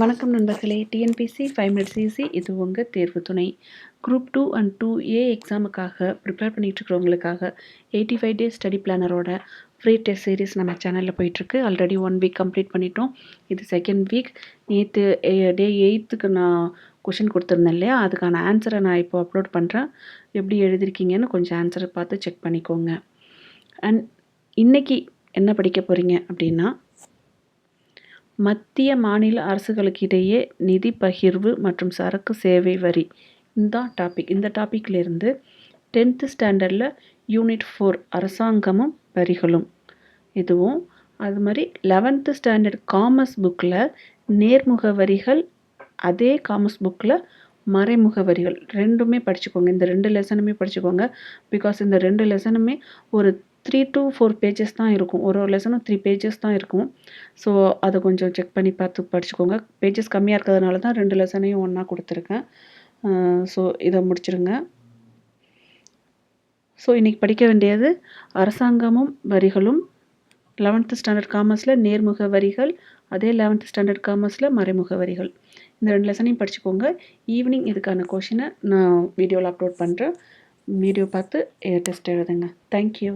வணக்கம் நண்பர்களே. TNPSC five minutes easy இது உங்கள் தேர்வு துணை. Group two and two A எக்ஸாமுக்காக prepare பண்ணிகிட்ருக்கிறவங்களுக்காக எயிட்டி ஃபைவ் டேஸ் ஸ்டடி பிளானரோட ஃப்ரீ டெஸ்ட் சீரிஸ் நம்ம சேனலில் போயிட்டுருக்கு. ஆல்ரெடி ஒன் வீக் கம்ப்ளீட் பண்ணிட்டோம். இது செகண்ட் வீக் நேற்று டே எயித்துக்கு நான் கொஷின் கொடுத்துருந்தேன் இல்லையா? அதுக்கான ஆன்சரை நான் இப்போ அப்லோட் பண்ணுறேன் எப்படி எழுதிருக்கீங்கன்னு கொஞ்சம் ஆன்சரை பார்த்து செக் பண்ணிக்கோங்க. அண்ட் இன்றைக்கி என்ன படிக்க போகிறீங்க அப்படின்னா மத்திய மாநில அரசுகளுக்கு இடையே நிதி பகிர்வு மற்றும் சரக்கு சேவை வரி. இந்த டாபிக். இந்த டாப்பிக்லேருந்து டென்த்து ஸ்டாண்டர்டில் யூனிட் ஃபோர் அரசாங்கமும் வரிகளும். இதுவும் அது மாதிரி லெவன்த்து ஸ்டாண்டர்ட் காமர்ஸ் புக்கில் நேர்முக வரிகள் அதே காமர்ஸ் புக்கில் மறைமுக வரிகள். ரெண்டுமே படிச்சுக்கோங்க. இந்த ரெண்டு லெசனுமே படிச்சுக்கோங்க. பிகாஸ் இந்த ரெண்டு லெசனுமே ஒரு த்ரீ டு ஃபோர் பேஜஸ் தான் இருக்கும். ஒரு ஒரு லெசனும் த்ரீ பேஜஸ் தான் இருக்கும். ஸோ அதை கொஞ்சம் செக் பண்ணி பார்த்து படிச்சுக்கோங்க. பேஜஸ் கம்மியாக இருக்கிறதுனால தான் ரெண்டு லெசனையும் ஒன்றா கொடுத்துருக்கேன். ஸோ இதை முடிச்சிருங்க. ஸோ இன்றைக்கி படிக்க வேண்டியது அரசாங்கமும் வரிகளும் லெவன்த்து ஸ்டாண்டர்ட் காமர்ஸில் நேர்முக வரிகள் அதே லெவன்த்து ஸ்டாண்டர்ட் காமர்ஸில் மறைமுக வரிகள். இந்த ரெண்டு லெசனையும் படிச்சுக்கோங்க. ஈவினிங் இதுக்கான கொஷினை நான் வீடியோவில் அப்லோட் பண்ணுறேன் வீடியோ பார்த்து டெஸ்ட் எழுதுங்க. தேங்க்யூ